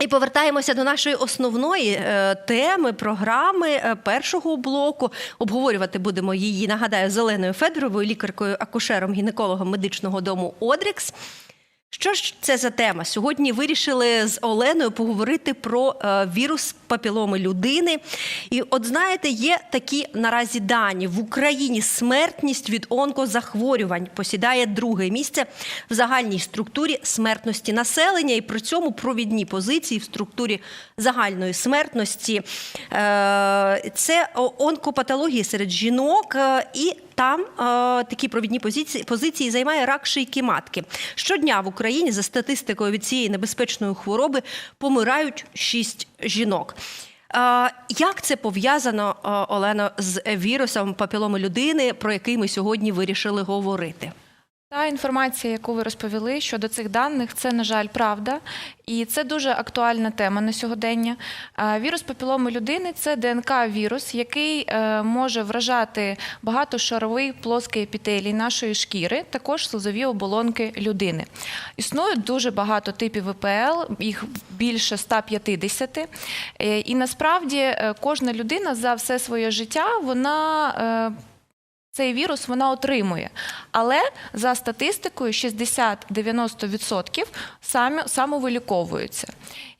І повертаємося до нашої основної е, теми програми е, першого блоку. Обговорювати будемо її. Нагадаю, Зеленою Федоровою, лікаркою, акушером, гінекологом медичного дому Одрікс. Що ж це за тема? Сьогодні вирішили з Оленою поговорити про е, вірус папіломи людини. І от знаєте, є такі наразі дані в Україні смертність від онкозахворювань посідає друге місце в загальній структурі смертності населення, і при цьому провідні позиції в структурі загальної смертності. Е, це онкопатології серед жінок е, і там е, такі провідні позиції, позиції займає рак шийки матки. Щодня в Україні за статистикою від цієї небезпечної хвороби помирають 6 жінок. Е, як це пов'язано, е, Олено, з вірусом папіломи людини, про який ми сьогодні вирішили говорити? Та інформація, яку ви розповіли щодо цих даних, це на жаль правда, і це дуже актуальна тема на сьогодення. Вірус папіломи людини це ДНК-вірус, який е, може вражати багатошаровий плоский епітелій нашої шкіри, також слизові оболонки людини. Існує дуже багато типів ВПЛ, їх більше 150. Е, І насправді е, кожна людина за все своє життя вона. Цей вірус вона отримує. Але за статистикою 60-90% самовиліковуються.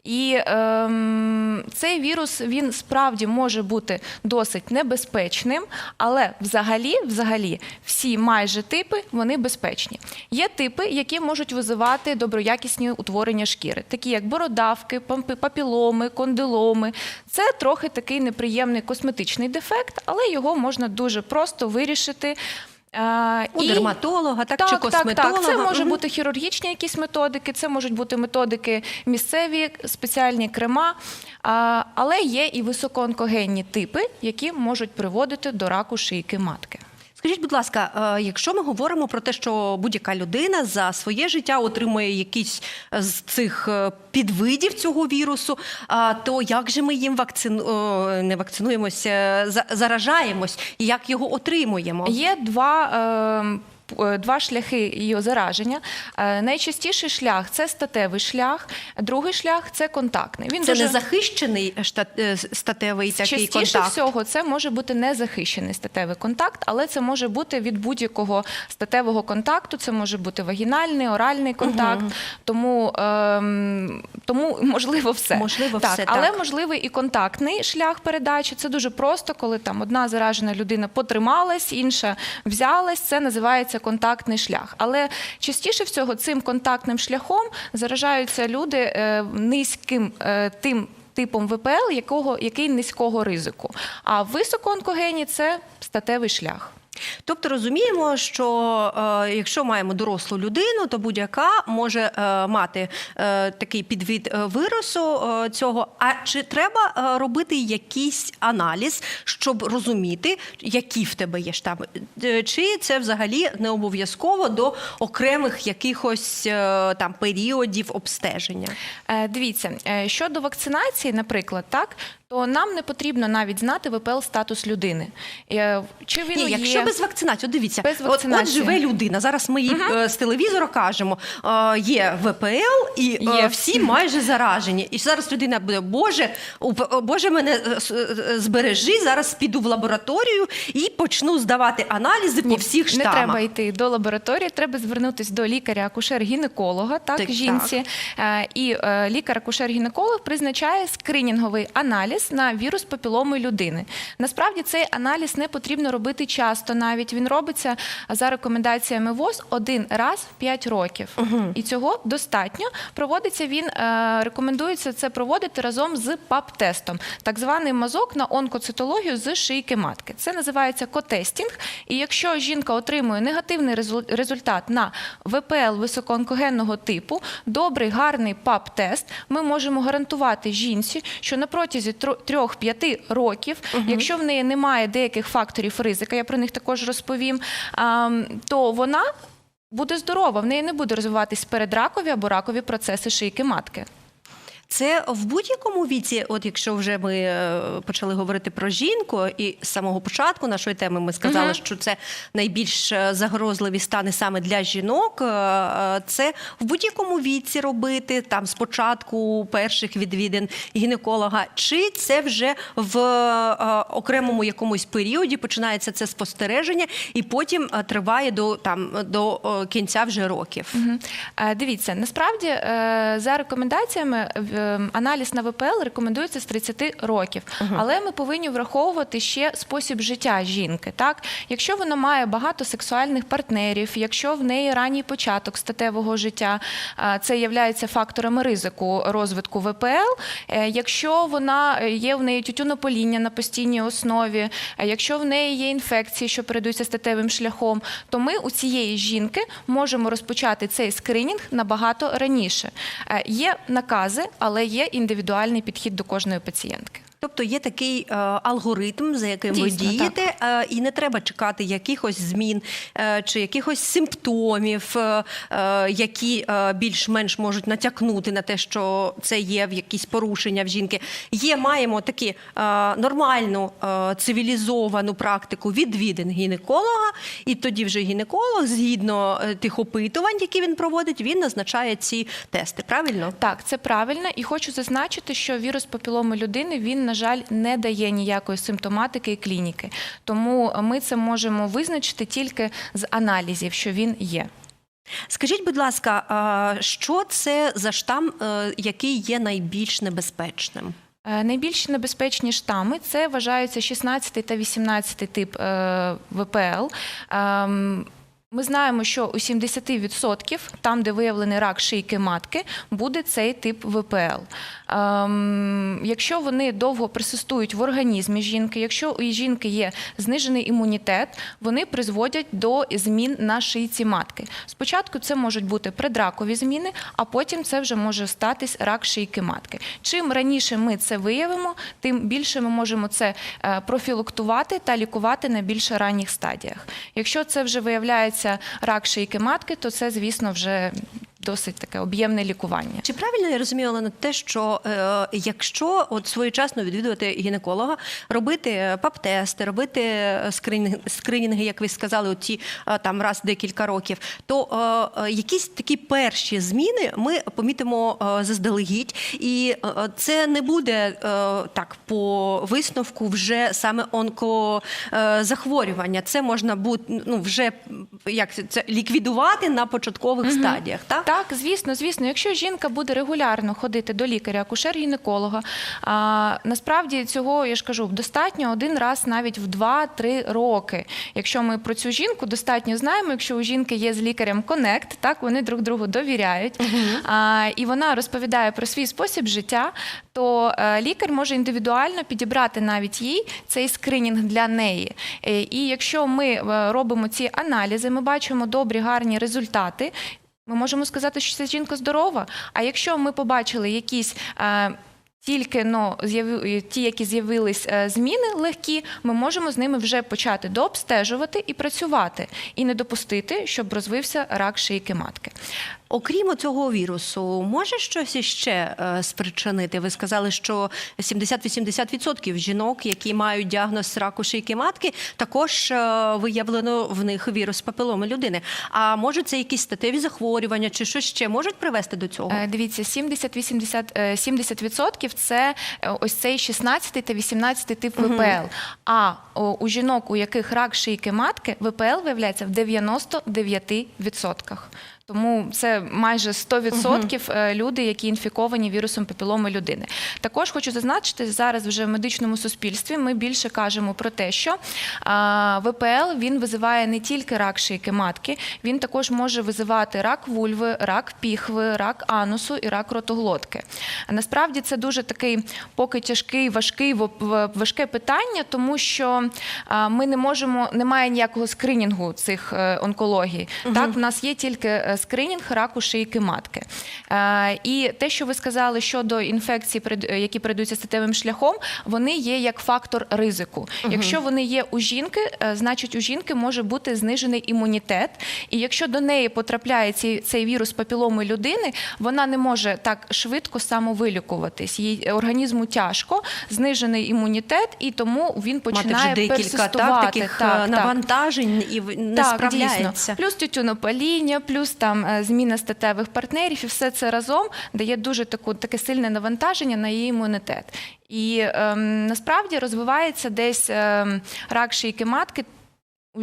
І ем, цей вірус він справді може бути досить небезпечним, але взагалі, взагалі, всі майже типи вони безпечні. Є типи, які можуть визивати доброякісні утворення шкіри, такі як бородавки, папіломи, кондиломи. Це трохи такий неприємний косметичний дефект, але його можна дуже просто вирішити. Е, У і- дерматолога, так, так, чи так, косметолога? так. Це може бути хірургічні якісь методики, це можуть бути методики місцеві, спеціальні крема. Але є і високоонкогенні типи, які можуть приводити до раку шийки матки. Скажіть, будь ласка, е, якщо ми говоримо про те, що будь-яка людина за своє життя отримує якісь з цих е, підвидів цього вірусу, то як же ми їм вакцину... не вакцинуємося, за- заражаємось і як його отримуємо? Є два. Е, е, Два шляхи її зараження. Е, Найчастіший шлях це статевий шлях, другий шлях це контактний. Він Це дуже не захищений е, статевий такий Частіше контакт. всього це може бути незахищений статевий контакт, але це може бути від будь-якого статевого контакту. Це може бути вагінальний, оральний контакт. Тому, ем, тому можливо все. Можливо так, все, але так. можливий і контактний шлях передачі. Це дуже просто, коли там одна заражена людина потрималась, інша взялась. Це називається контактний шлях. Але частіше всього цим контактним шляхом заражаються люди е, низьким е, тим. Типом ВПЛ, якого який низького ризику. А високоонкогенні це статевий шлях. Тобто розуміємо, що е, якщо маємо дорослу людину, то будь-яка може е, мати е, такий підвід е, вирусу е, цього. А чи треба е, робити якийсь аналіз, щоб розуміти, які в тебе є штами? Е, Чи це взагалі не обов'язково до окремих якихось е, там періодів обстеження? Е, Дивіться, е, щодо вакцинації, наприклад, так. То нам не потрібно навіть знати ВПЛ статус людини. Е, Чи він Ні, є якщо без вакцинації, дивіться, Без от, от вакцинації. живе людина. Зараз ми їй е, з телевізора кажемо, е, є ВПЛ, і Є. всі майже заражені. І зараз людина буде, Боже, Боже, мене збережи. Зараз піду в лабораторію і почну здавати аналізи по всіх не треба йти до лабораторії, треба звернутися до лікаря-акушер-гінеколога, так, Так, жінці. Е, І е, лікар-акушер-гінеколог призначає скринінговий аналіз на вірус папіломи людини. Насправді цей аналіз не потрібно робити часто, навіть він робиться за рекомендаціями ВОЗ один раз в 5 років. І цього достатньо. Проводиться він, е, рекомендується це проводити разом з ПАП-тестом, так званий мазок на онкоцитологію з шийки матки. Це називається котестінг. І якщо жінка отримує негативний результат на ВПЛ високоонкогенного типу, добрий, гарний ПАП-тест, ми можемо гарантувати жінці, що на протязі 3-5 років, якщо в неї немає деяких факторів ризика, я про них також розповім, то вона буде здорова, в неї не буде розвиватись передракові або ракові процеси шийки матки. Це в будь-якому віці, от якщо вже ми е, почали говорити про жінку, і з самого початку нашої теми ми сказали, Мгм. що це найбільш е, загрозливі стани саме для жінок. Е, Це в будь-якому віці робити, там спочатку перших відвідин гінеколога, чи це вже в окремому якомусь періоді починається це спостереження, і потім триває до там до кінця вже років. Е, Дивіться, насправді за рекомендаціями аналіз на ВПЛ рекомендується з 30 років, але ми повинні враховувати ще спосіб життя жінки. Так, якщо вона має багато сексуальних партнерів, якщо в неї ранній початок статевого життя, е, це є факторами ризику розвитку ВПЛ. Е, Якщо вона е, є в неї тютюнопоління на постійній основі, е, якщо в неї є інфекції, що передаються статевим шляхом, то ми у цієї жінки можемо розпочати цей скринінг набагато раніше. Е, Є накази, але є індивідуальний підхід до кожної пацієнтки. Тобто є такий е, алгоритм, за яким ви дієте, е, і не треба чекати якихось змін е, чи якихось симптомів, е, е, які е, більш-менш можуть натякнути на те, що це є в якісь порушення в жінки. Є, маємо такі е, нормальну е, цивілізовану практику відвідин гінеколога, і тоді вже гінеколог, згідно е, тих опитувань, які він проводить, він назначає ці тести. Правильно? Так, це правильно, і хочу зазначити, що вірус папіломи людини він, на жаль, не дає ніякої симптоматики і клініки. Тому ми це можемо визначити тільки з аналізів, що він є. Скажіть, будь ласка, що це за штам, е, який є найбільш небезпечним? Е, Найбільш небезпечні штами це вважаються 16 та 18 тип е, ВПЛ. Ми знаємо, що у 70% там, де виявлений рак шийки матки, буде цей тип ВПЛ. Ем, якщо вони довго присутствують в організмі жінки, якщо у жінки є знижений імунітет, вони призводять до змін на шийці матки. Спочатку це можуть бути предракові зміни, а потім це вже може статись рак шийки матки. Чим раніше ми це виявимо, тим більше ми можемо це е, профілактувати та лікувати на більш ранніх стадіях. Якщо це вже виявляється рак шийки матки, то це, звісно, вже досить таке об'ємне лікування. Чи правильно я розумію, Олена, те, що е, якщо от своєчасно відвідувати гінеколога, робити пап-тести, робити е, скринінг, скринінги, як ви сказали, оті е, там раз декілька років, то е, е, якісь такі перші зміни ми помітимо е, заздалегідь, і е, це не буде е, так по висновку вже саме онкозахворювання. Це можна бути ну вже як це- ліквідувати на початкових стадіях, так? Так, звісно, звісно, якщо жінка буде регулярно ходити до лікаря, акушер-гінеколога, а, насправді цього я ж кажу, достатньо один раз навіть в 2-3 роки. Якщо ми про цю жінку достатньо знаємо, якщо у жінки є з лікарем конект, так вони друг другу довіряють, а, і вона розповідає про свій спосіб життя, то е, лікар може індивідуально підібрати навіть їй цей скринінг для неї. Е, І якщо ми е, робимо ці аналізи, ми бачимо добрі, гарні результати. Ми можемо сказати, що ця жінка здорова. А якщо ми побачили якісь е, тільки ну, з'яви- ті, які з'явились е, зміни легкі, ми можемо з ними вже почати дообстежувати і працювати, і не допустити, щоб розвився рак шийки матки. Окрім цього вірусу, може щось іще е, спричинити? Ви сказали, що 70-80% жінок, які мають діагноз раку шийки матки, також е, виявлено в них вірус папіломи людини. А може це якісь статеві захворювання чи що ще можуть привести до цього? Е, Дивіться, 70-80% е, 70% це ось цей 16 та 18 тип ВПЛ. А о, у жінок, у яких рак шийки матки, ВПЛ виявляється в 99%. Тому це майже 100% е, люди, які інфіковані вірусом папіломи людини. Також хочу зазначити, зараз вже в медичному суспільстві ми більше кажемо про те, що ВПЛ він визиває не тільки рак шийки матки, він також може визивати рак вульви, рак піхви, рак анусу і рак ротоглотки. А Насправді це дуже такий поки тяжкий, важкий важке питання, тому що ми не можемо, немає ніякого скринінгу цих е, онкологій. Так, в нас є тільки е, скринінг раку шийки матки. Е, І те, що ви сказали щодо інфекцій, е, які передаються статевим шляхом, вони є як фактор ризику. Якщо вони є у жінки, е, значить у жінки може бути знижений імунітет. І якщо до неї потрапляє цей, вірус папіломи людини, вона не може так швидко самовилікуватись. Їй організму тяжко, знижений імунітет, і тому він Мати починає вже декілька так, таких Так, навантажень і не Так, справляється. дійсно. Плюс тютюнопаління, плюс там е, зміна статевих партнерів, і все це разом дає дуже таку таке сильне навантаження на її імунітет. І ем, насправді розвивається десь ем, рак шийки матки.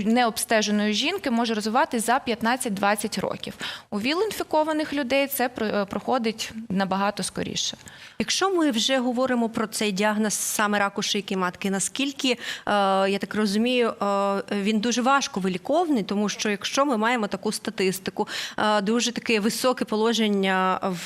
Необстеженої жінки може розвиватись за 15-20 років. У віл-інфікованих людей це е, проходить набагато скоріше. Якщо ми вже говоримо про цей діагноз саме раку шийки матки, наскільки е, я так розумію, е, він дуже важко виліковний, тому що якщо ми маємо таку статистику, дуже таке високе положення в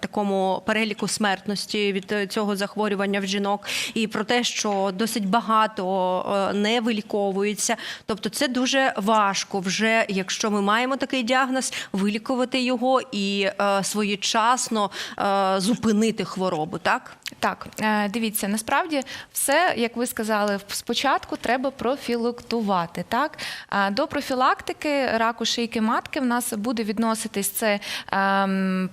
такому переліку смертності від цього захворювання в жінок, і про те, що досить багато не виліковується, тобто це дуже важко вже, якщо ми маємо такий діагноз, вилікувати його і е, своєчасно е, зупинити хворобу, так? Так, е, дивіться, насправді все, як ви сказали, спочатку треба профілактувати. Так Е, до профілактики раку шийки матки в нас буде відноситись це ем,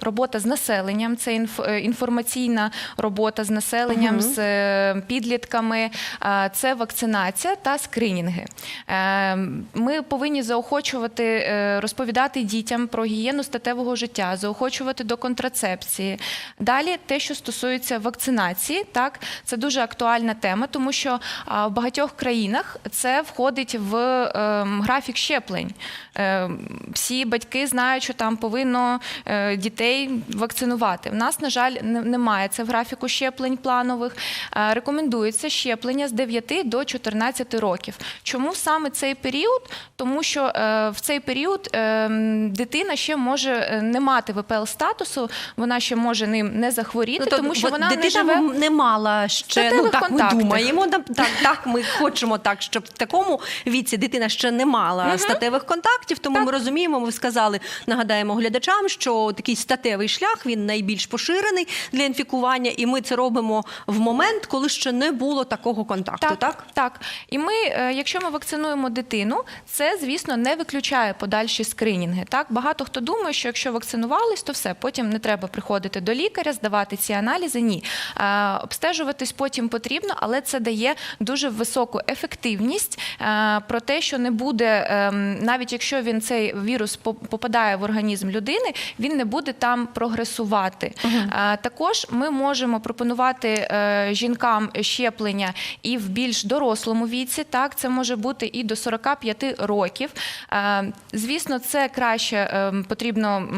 робота з населенням, це інф- е, інформаційна робота з населенням, з е, підлітками, е, це вакцинація та скринінги. Е, Ми повинні заохочувати, е, розповідати дітям про гігієну статевого життя, заохочувати до контрацепції. Далі те, що стосується вакцинації, так це дуже актуальна тема, тому що в багатьох країнах це входить в ем, графік щеплень. Ем, всі батьки знають, що там повинно е, дітей вакцинувати. В нас, на жаль, немає це в графіку щеплень планових. Е, Рекомендується щеплення з 9 до 14 років. Чому саме цей період? Тому що е, в цей період ем, дитина ще може е, не мати ВПЛ статусу, вона ще може ним не захворіти, Ну, то, тому що от вона не дитина живе. не мала ще, ну так ми думаємо, так, так, ми хочемо так, щоб в такому віці дитина ще не мала статевих контактів, тому ми розуміємо, ми сказали, нагадаємо глядачам, що такий статевий шлях, він найбільш поширений для інфікування, і ми це робимо в момент, коли ще не було такого контакту, так? Так, так. І ми, е, якщо ми вакцинуємо дитину, це, звісно, не виключає подальші скринінги. Так, багато хто думає, що якщо вакцинувались, то все, потім не треба приходити до лікаря, здавати ці аналізи. Ні. Е, Обстежуватись потім потрібно, але це дає дуже високу ефективність е, про те, що не буде, ем, навіть якщо він цей вірус попадає в організм людини, він не буде там прогресувати. Е, Також ми можемо пропонувати е, жінкам щеплення і в більш дорослому віці. Так, це може бути і до 45 років. Е, Звісно, це краще е, потрібно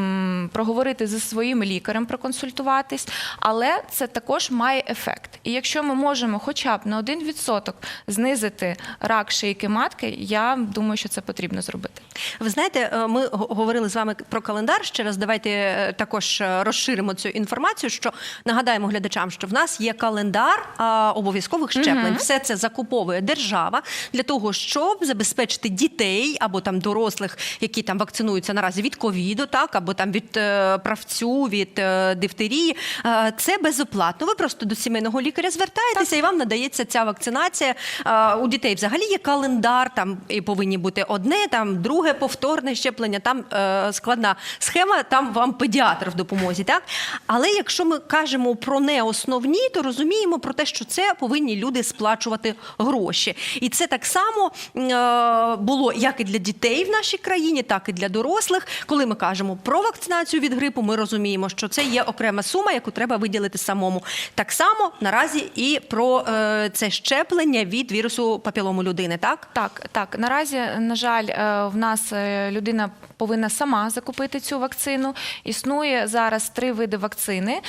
проговорити зі своїм лікарем, проконсультуватись, але це також має ефект. І якщо ми можемо хоча б на 1% знизити рак шийки матки, я думаю, що це потрібно зробити. Ви знаєте, е, ми говорили з вами про календар. Ще раз давайте також розширимо цю інформацію. Що нагадаємо глядачам, що в нас є календар обов'язкових щеплень. Все це закуповує держава для того, щоб забезпечити дітей або там дорослих, які там вакцинуються наразі від ковіду, так або там від е, правцю, від е, дифтерії. Е, Це безоплатно. Ви просто до сімейного лікаря звертаєтеся, і вам надається ця вакцинація. У дітей взагалі є календар, там і повинні бути одне, там друге повторне щеплення, там складна схема, там вам педіатр в допомозі. Так? Але якщо ми кажемо про неосновні, то розуміємо про те, що це повинні люди сплачувати гроші. І це так само е, було як і для дітей в нашій країні, так і для дорослих. Коли ми кажемо про вакцинацію від грипу, ми розуміємо, що це є окрема сума, яку треба виділити самому. Так само наразі і про е, це щеплення від вірусу папілому людини. Так Так, так. Наразі, на жаль, е, в нас людина повинна сама закупити цю вакцину. Існує зараз три види вакцини.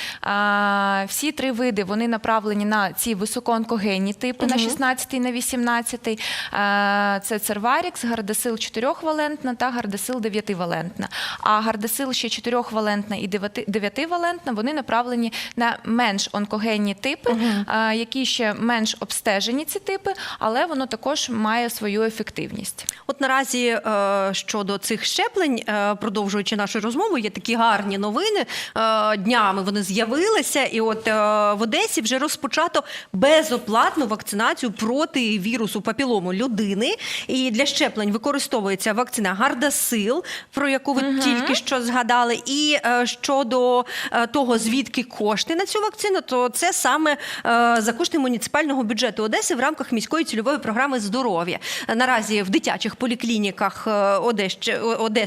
Всі три види вони направлені на ці високоонкогенні типи на 16 на 18. А, Це Церварікс, Гардасил 4-валентна та Гардасил 9-валентна. А Гардасил ще 4-валентна і 9-валентна вони направлені на менш онкогенні типи, а, які ще менш обстежені ці типи, але воно також має свою ефективність. От наразі е, щодо цих щеплень. Щеплень, е, продовжуючи нашу розмову, є такі гарні новини. Е, Днями вони з'явилися, і от е, в Одесі вже розпочато безоплатну вакцинацію проти вірусу папілому людини. І для щеплень використовується вакцина Гардасил, про яку ви тільки що згадали. І щодо того, звідки кошти на цю вакцину, то це саме за кошти муніципального бюджету Одеси в рамках міської цільової програми здоров'я. Наразі в дитячих поліклініках е,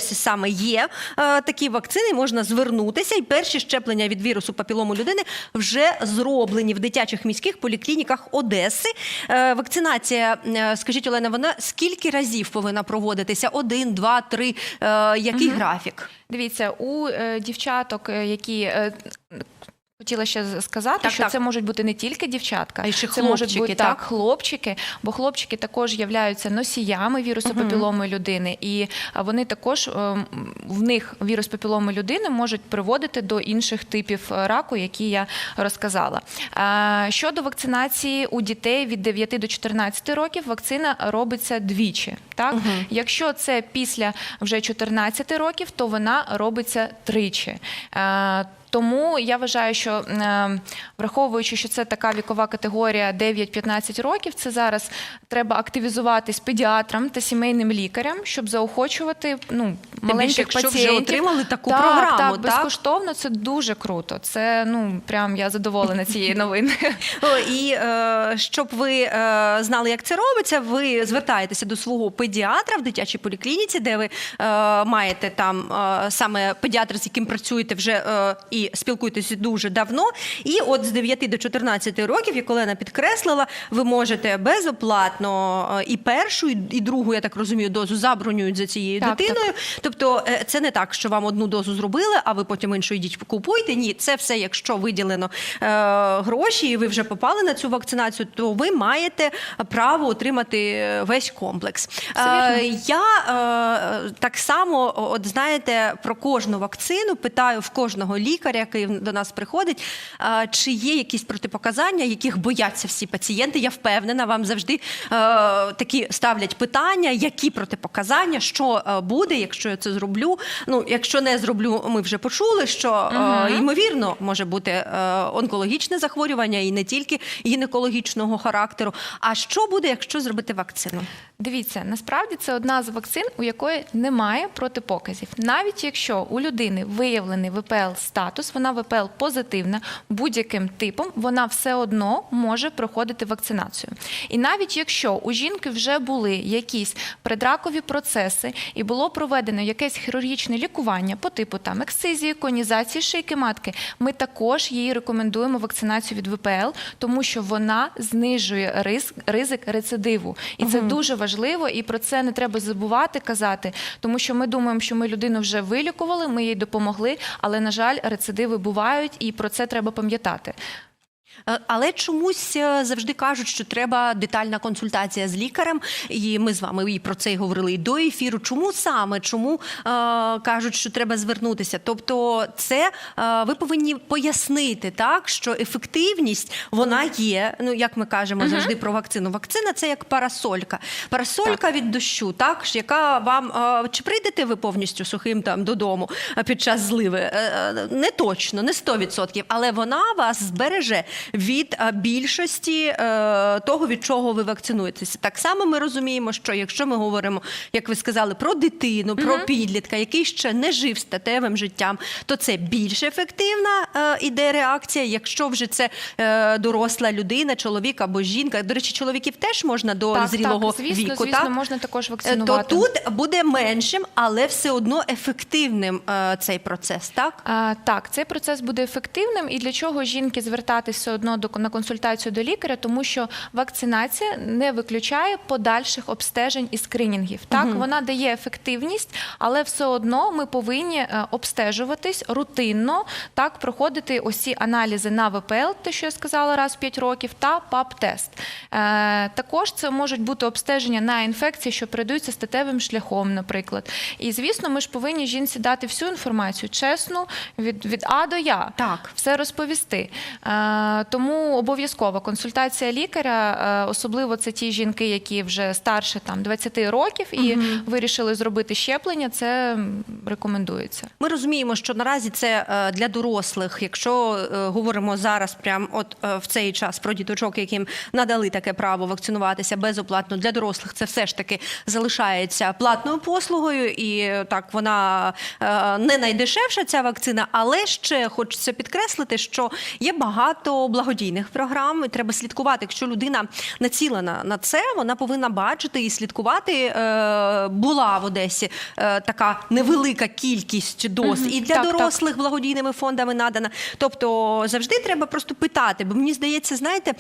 Одеси саме є е, такі вакцини. Можна звернутися, і перші щеплення від вірусу папілому людини вже зроблені в дитячих міських поліклініках Одеси. Е, Вакцинація, е, скажіть, Олена, вона скільки разів повинна проводитися? Один, два, три. Який графік? Дивіться, у дівчаток, які. Е, Хотіла ще сказати, Так, що так. це можуть бути не тільки дівчатка, А й ще це можуть бути так. так, хлопчики, бо хлопчики також являються носіями вірусу папіломи людини, і вони також ем, в них вірус папіломи людини можуть приводити до інших типів е, раку, які я розказала. Щодо вакцинації у дітей від 9 до 14 років, вакцина робиться двічі. Так, якщо це після вже 14 років, то вона робиться тричі. Тому я вважаю, що е, враховуючи, що це така вікова категорія 9-15 років, це зараз треба активізуватись педіатрам та сімейним лікарям, щоб заохочувати ну, маленьких якщо вже пацієнтів. отримали таку так, програму, Так, так? безкоштовно це дуже круто. Це ну прям я задоволена цією новиною. І е, щоб ви е, знали, як це робиться, ви звертаєтеся до свого педіатра в дитячій поліклініці, де ви маєте там саме педіатр, з яким працюєте вже е, і спілкуєтеся дуже давно. І от з 9 до 14 років, як Олена підкреслила, ви можете безоплатно е, і першу, і другу, я так розумію, дозу забронюють за цією Так, дитиною. Тобто е, це не так, що вам одну дозу зробили, а ви потім іншу йдіть купуйте. Ні, це все, якщо виділено е, гроші, і ви вже попали на цю вакцинацію, то ви маєте право отримати весь комплекс. Абсолютно. Е, я е, так само, от знаєте, про кожну вакцину питаю в кожного лікаря, який до нас приходить, чи є якісь протипоказання, яких бояться всі пацієнти. Я впевнена, вам завжди такі ставлять питання, які протипоказання, що буде, якщо я це зроблю. Ну, якщо не зроблю, ми вже почули, що е, ймовірно може бути онкологічне захворювання і не тільки гінекологічного характеру. А що буде, якщо зробити вакцину? Дивіться, насправді це одна з вакцин, у якої немає протипоказів. Навіть якщо у людини виявлений ВПЛ статус, вона ВПЛ позитивна будь-яким типом, вона все одно може проходити вакцинацію. І навіть якщо у жінки вже були якісь предракові процеси і було проведено якесь хірургічне лікування по типу там ексцизії, конізації шийки матки, ми також їй рекомендуємо вакцинацію від ВПЛ, тому що вона знижує ризик, ризик рецидиву. І це дуже важливо, і про це не треба забувати казати, тому що ми думаємо, що ми людину вже вилікували, ми їй допомогли, але на жаль, рецидиви бувають, і про це треба пам'ятати. Е, Але чомусь е, завжди кажуть, що треба детальна консультація з лікарем, і ми з вами і про це і говорили і до ефіру. Чому саме? Чому е, кажуть, що треба звернутися? Тобто, це е, ви повинні пояснити так, що ефективність вона є. Ну як ми кажемо завжди про вакцину. Вакцина це як парасолька. Парасолька від дощу, так ж, яка вам е, чи прийдете ви повністю сухим там додому е, під час зливи? Е, Не точно, не 100%, але вона вас збереже від е, більшості е, того, від чого ви вакцинуєтеся. Так само ми розуміємо, що якщо ми говоримо, як ви сказали, про дитину, про підлітка, який ще не жив статевим життям, то це більш ефективна е, іде реакція. Якщо вже це доросла людина, чоловік або жінка. До речі, чоловіків теж можна до так, зрілого так, звісно, віку. звісно, так? можна також вакцинувати. То тут буде меншим, але все одно ефективним цей процес, так? А, так, цей процес буде ефективним. І для чого жінки звертатись все одно на консультацію до лікаря, тому що вакцинація не виключає подальших обстежень і скринінгів. Так, вона дає ефективність, але все одно ми повинні е, обстежуватись рутинно, так проходити ці аналізи на ВПЛ, те, що я сказала, раз в 5 років, та ПАП-тест. Е, також це можуть бути обстеження на інфекції, що передаються статевим шляхом, наприклад. І звісно, ми ж повинні жінці дати всю інформацію чесну від, від А до Я Так. все розповісти. Тому обов'язкова консультація лікаря, е, особливо це ті жінки, які вже старше там 20 років і вирішили зробити щеплення. Це рекомендується. Ми розуміємо, що наразі це е, для дорослих. Якщо е, говоримо зараз, прямо от в цей час про діточок, яким надали таке право вакцинуватися безоплатно для дорослих, це все ж таки залишається платною послугою, і так вона не найдешевша ця вакцина. Але ще хочеться підкреслити, що є багато благодійних програм. і Треба слідкувати. Якщо людина націлена на це, вона повинна бачити і слідкувати. Е, Була в Одесі е, така невелика кількість доз і для Так, так. дорослих благодійними фондами надана. Тобто завжди треба просто питати, бо мені здається, знаєте.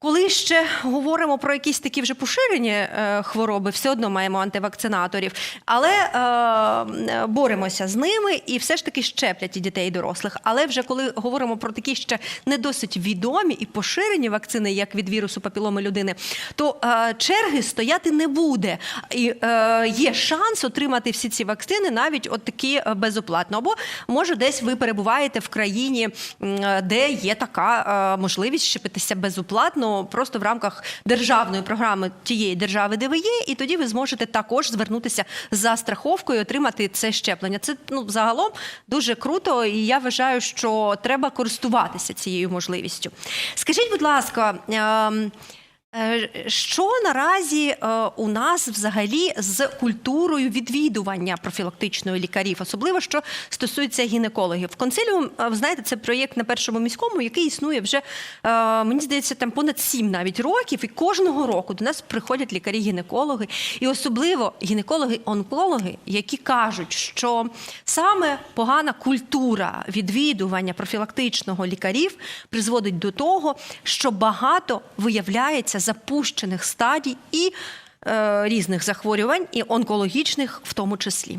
Коли ще говоримо про якісь такі вже поширені е, хвороби, все одно маємо антивакцинаторів, але е, боремося з ними і все ж таки щеплять і дітей і дорослих. Але вже коли говоримо про такі ще не досить відомі і поширені вакцини, як від вірусу папіломи людини, то е, черги стояти не буде. І е, є шанс отримати всі ці вакцини навіть от такі е, безоплатно. Або може десь ви перебуваєте в країні, де є така е, можливість щепитися безоплатно, просто в рамках державної програми тієї держави, де ви є, і тоді ви зможете також звернутися за страховкою, і отримати це щеплення. Це ну загалом дуже круто, і я вважаю, що треба користуватися цією можливістю. Скажіть, будь ласка. Е, Що наразі е, у нас взагалі з культурою відвідування профілактичної лікарів, особливо що стосується гінекологів? Консиліум, е, ви знаєте, це проєкт на першому міському, який існує вже мені здається, там понад сім навіть років, і кожного року до нас приходять лікарі-гінекологи, і особливо гінекологи-онкологи, які кажуть, що саме погана культура відвідування профілактичного лікарів призводить до того, що багато виявляється запущених стадій і е, різних захворювань, і онкологічних в тому числі.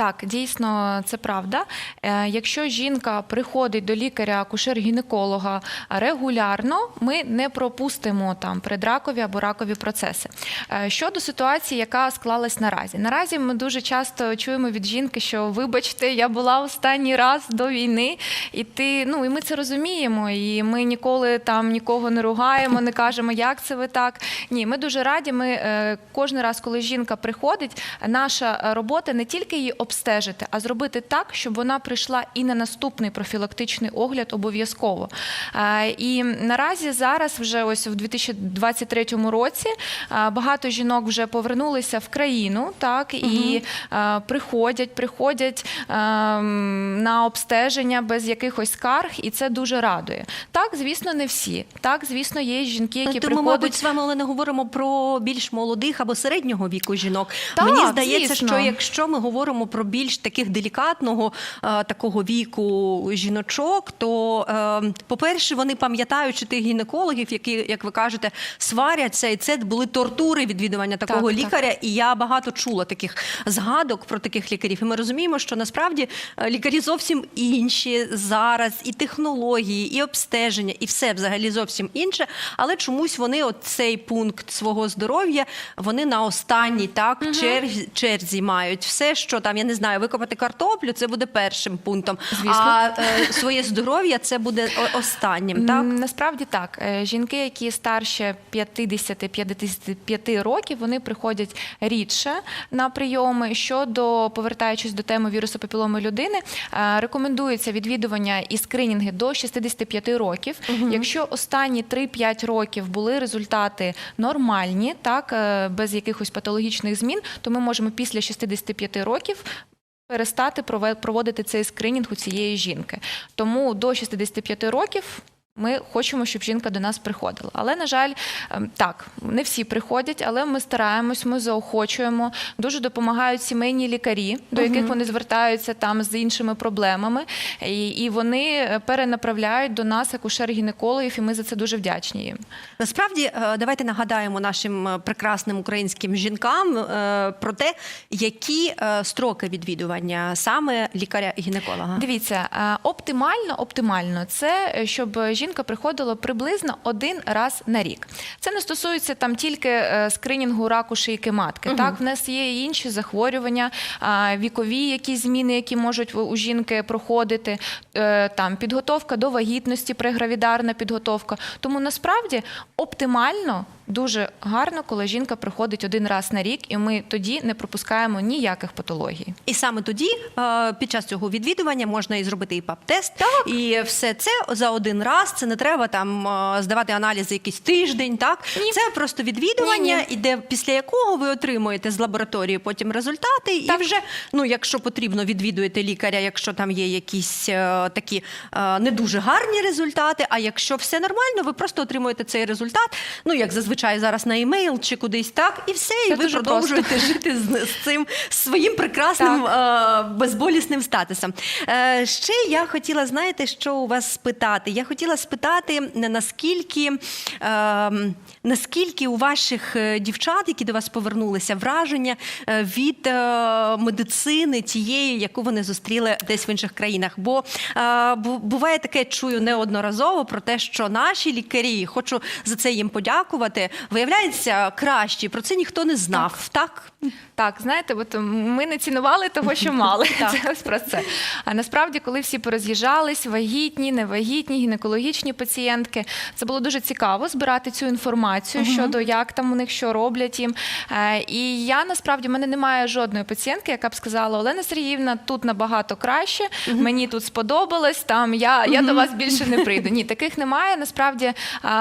Так, дійсно, це правда. Е, Якщо жінка приходить до лікаря-акушер-гінеколога регулярно, ми не пропустимо там предракові або ракові процеси. Е, Щодо ситуації, яка склалась наразі, наразі ми дуже часто чуємо від жінки, що вибачте, я була останній раз до війни, і ти ну і ми це розуміємо. І ми ніколи там нікого не ругаємо, не кажемо, як це ви так. Ні, ми дуже раді. Ми е, кожен раз, коли жінка приходить, наша робота не тільки її обстежити, а зробити так, щоб вона прийшла і на наступний профілактичний огляд обов'язково. Е, І наразі зараз, вже ось в 2023 році, е, багато жінок вже повернулися в країну, так і е, приходять, приходять на обстеження без якихось скарг, і це дуже радує. Так, звісно, не всі. Так, звісно, є жінки, які Тому, приходять. мабуть, з вами Олена, говоримо про більш молодих або середнього віку жінок. Так, Мені здається, звісно. що якщо ми говоримо про більш таких делікатного е, такого віку жіночок, то, е, по-перше, вони пам'ятаючи тих гінекологів, які, як ви кажете, сваряться, і це були тортури відвідування такого Так, так. лікаря. І я багато чула таких згадок про таких лікарів. І ми розуміємо, що насправді е, лікарі зовсім інші зараз, і технології, і обстеження, і все взагалі зовсім інше. Але чомусь вони от цей пункт свого здоров'я вони на останній так черзі, черзі мають все, що там я не знаю, викопати картоплю, це буде першим пунктом. Звісно. А е, своє здоров'я це буде останнім. Так Насправді так. Е, Жінки, які старше 50-55 років, вони приходять рідше на прийоми. Щодо повертаючись до теми вірусу папіломи людини, е, рекомендується відвідування і скринінги до 65 років. Якщо останні 3-5 років були результати нормальні, так е, без якихось патологічних змін, то ми можемо після 65 років. Перестати проводити цей скринінг у цієї жінки. Тому до 65 років ми хочемо, щоб жінка до нас приходила. Але, на жаль, ем, так, не всі приходять, але ми стараємось, ми заохочуємо. Дуже допомагають сімейні лікарі, до яких вони звертаються там з іншими проблемами. І, і вони е, перенаправляють до нас акушер-гінекологів, і ми за це дуже вдячні їм. Насправді, е, давайте нагадаємо нашим е, прекрасним українським жінкам про те, які строки відвідування саме лікаря-гінеколога. Дивіться, оптимально, оптимально це щоб жінка приходила приблизно один раз на рік. Це не стосується там тільки е, скринінгу раку шийки матки. Так, в нас є і інші захворювання, вікові якісь зміни, які можуть у жінки проходити, е, там підготовка до вагітності, прегравідарна підготовка. Тому насправді оптимально. Дуже гарно, коли жінка приходить один раз на рік, і ми тоді не пропускаємо ніяких патологій. І саме тоді, е, під час цього відвідування, можна і зробити і ПАП-тест, і все це за один раз. Це не треба там е, здавати аналізи якийсь тиждень. Так Ні. це просто відвідування, Ні-ні. і де після якого ви отримуєте з лабораторії потім результати, Так. і вже ну, якщо потрібно, відвідуєте лікаря, якщо там є якісь е, такі не дуже гарні результати. А якщо все нормально, ви просто отримуєте цей результат. Ну як зазвичай зараз на емейл чи кудись так, і все, і Це ви продовжуєте жити з, з цим своїм прекрасним е, безболісним статусом. Е, ще я хотіла, знаєте, що у вас спитати? Я хотіла спитати, наскільки, е, наскільки у ваших е, дівчат, які до вас повернулися, враження е, від е, медицини тієї, яку вони зустріли десь в інших країнах. Бо е, буває таке, чую неодноразово про те, що наші лікарі, хочу за це їм подякувати, виявляються кращі. Про це ніхто не знав. Так, Так, знаєте, от ми не цінували того, що мали. Це ось про це. А насправді, коли всі пороз'їжджались, вагітні, невагітні, гінекологічні пацієнтки, це було дуже цікаво збирати цю інформацію щодо як там у них що роблять їм. Е, І я насправді в мене немає жодної пацієнтки, яка б сказала: Олена Сергіївна, тут набагато краще, мені тут сподобалось. Там я, я до вас більше не прийду. Ні, таких немає. Насправді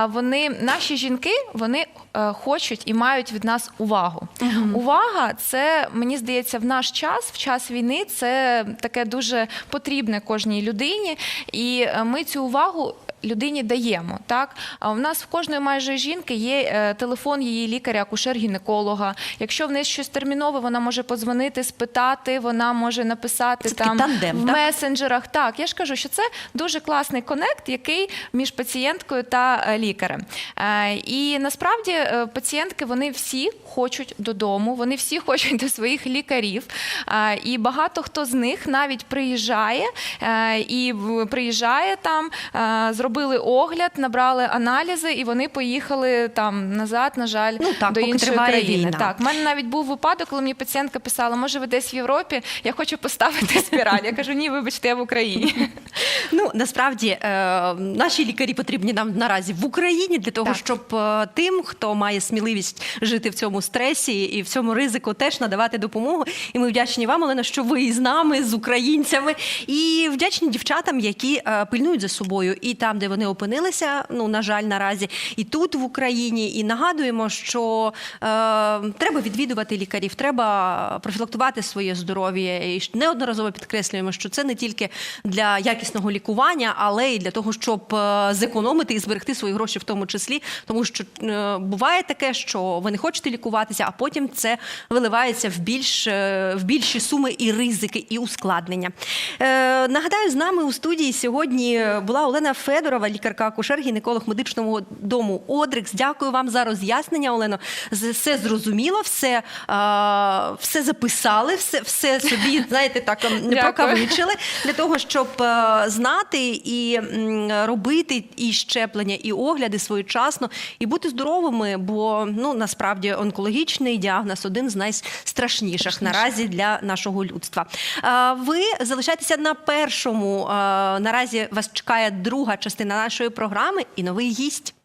вони, наші жінки, вони е, хочуть і мають від нас увагу. Увага, це мені здається, в наш час, в час війни, це таке дуже потрібне кожній людині, і е, ми цю увагу. Людині даємо так. А у нас в кожної майже жінки є е, телефон її лікаря, акушер-гінеколога. Якщо в неї щось термінове, вона може подзвонити, спитати, вона може написати Це там тандем, в так? месенджерах. Так, я ж кажу, що це дуже класний конект, який між пацієнткою та е, лікарем. Е, І насправді пацієнтки вони всі хочуть додому, вони всі хочуть до своїх лікарів. І багато хто з них навіть приїжджає і приїжджає там, е, зробили огляд, набрали аналізи, і вони поїхали там назад, на жаль, Ну так, до іншої країни. війна. Так, у мене навіть був випадок, коли мені пацієнтка писала, може, ви десь в Європі, я хочу поставити спіраль. Я кажу, ні, вибачте, я в Україні. Ну насправді е, наші лікарі потрібні нам наразі в Україні для того, Так. щоб е, тим, хто має сміливість жити в цьому стресі і в цьому ризику, теж надавати допомогу. І ми вдячні вам, Олена, що ви із нами, з українцями, і вдячні дівчатам, які е, пильнують за собою, і там, де вони опинилися. Ну на жаль, наразі, і тут в Україні. І нагадуємо, що е, треба відвідувати лікарів, треба профілактувати своє здоров'я. І неодноразово підкреслюємо, що це не тільки для якісного лікування, але й для того, щоб е, зекономити і зберегти свої гроші, в тому числі, тому що е, буває таке, що ви не хочете лікуватися, а потім це виливається в більш е, в більші суми і ризики, і ускладнення. Е, нагадаю, з нами у студії сьогодні була Олена Федорова, лікарка акушер, гінеколог медичного дому Одрикс. Дякую вам за роз'яснення, Олено. Все зрозуміло, все, е, все записали, все, все собі, знаєте, так ем, прокавичили для того, щоб е, знати і робити і щеплення, і огляди своєчасно, і бути здоровими, бо ну насправді онкологічний діагноз один з найстрашніших наразі для нашого людства. Е, Ви залишайтеся на першому. е, Наразі вас чекає друга частина нашої програми і новий гість.